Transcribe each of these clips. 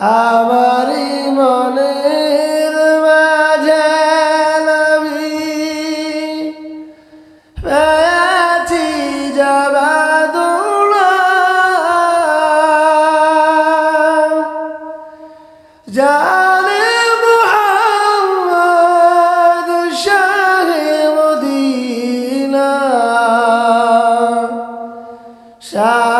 আমারি মনের মাঝে নবী পেয়েছি জবাদুল্লাহ জানে মুহাম্মদ শাহে মদিনা। শাহে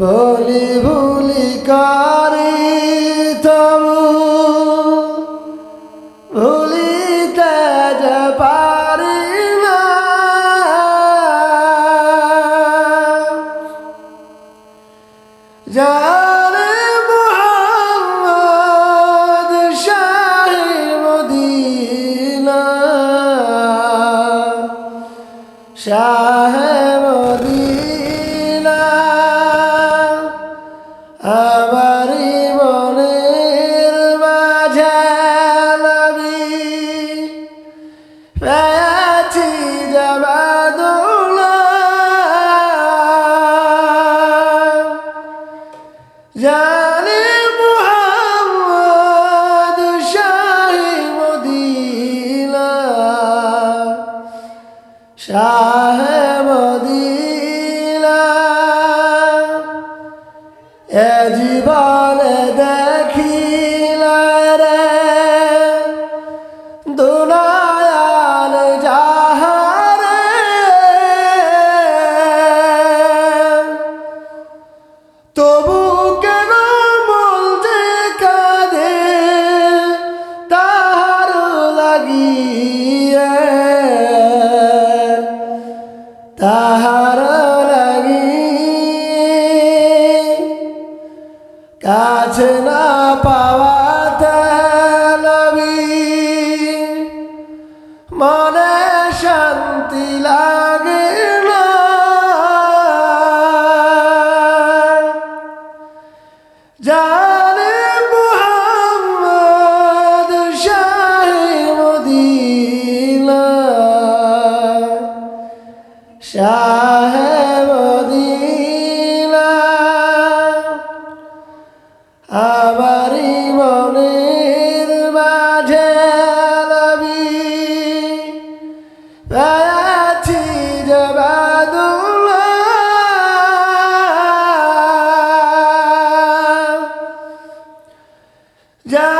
ভুলি ভুলি করি তবু ভুলিতে যে পারি না। শাহে শাহে মদিনা এ জীবনে তাহার লাগি কাছে না পাওয়া আমারি মনের মাঝে লবি আছি যা